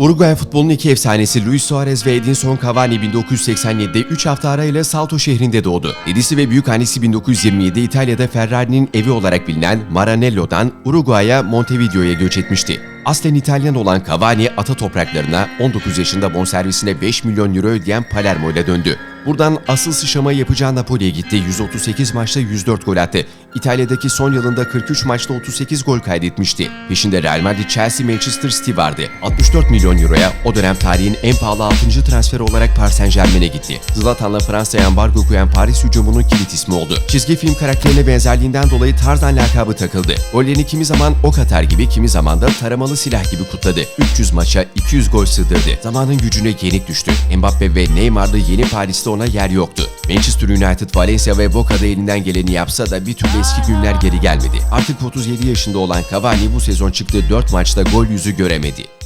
Uruguay futbolunun iki efsanesi Luis Suarez ve Edinson Cavani 1987'de 3 hafta arayla Salto şehrinde doğdu. Dedesi ve büyükannesi 1927'de İtalya'da Ferrari'nin evi olarak bilinen Maranello'dan Uruguay'a Montevideo'ya göç etmişti. Aslen İtalyan olan Cavani ata topraklarına 19 yaşında bonservisine 5 milyon euro ödeyen Palermo ile döndü. Buradan asıl sıçramayı yapacağı Napoli'ye gitti. 138 maçta 104 gol attı. İtalya'daki son yılında 43 maçta 38 gol kaydetmişti. Peşinde Real Madrid, Chelsea, Manchester City vardı. 64 milyon euroya o dönem tarihin en pahalı 6. transferi olarak Paris Saint Germain'e gitti. Zlatan'la Fransa'ya ambargo koyan Paris hücumunun kilit ismi oldu. Çizgi film karakterine benzerliğinden dolayı Tarzan lakabı takıldı. Gollerini kimi zaman ok atar gibi kimi zaman da taramalı silah gibi kutladı. 300 maça 200 gol sığdırdı. Zamanın gücüne yenik düştü. Mbappe ve Neymar'da yeni Paris'te ona yer yoktu. Manchester United, Valencia ve Boca'da elinden geleni yapsa da bir türlü eski günler geri gelmedi. Artık 37 yaşında olan Cavani bu sezon çıktığı 4 maçta gol yüzü göremedi.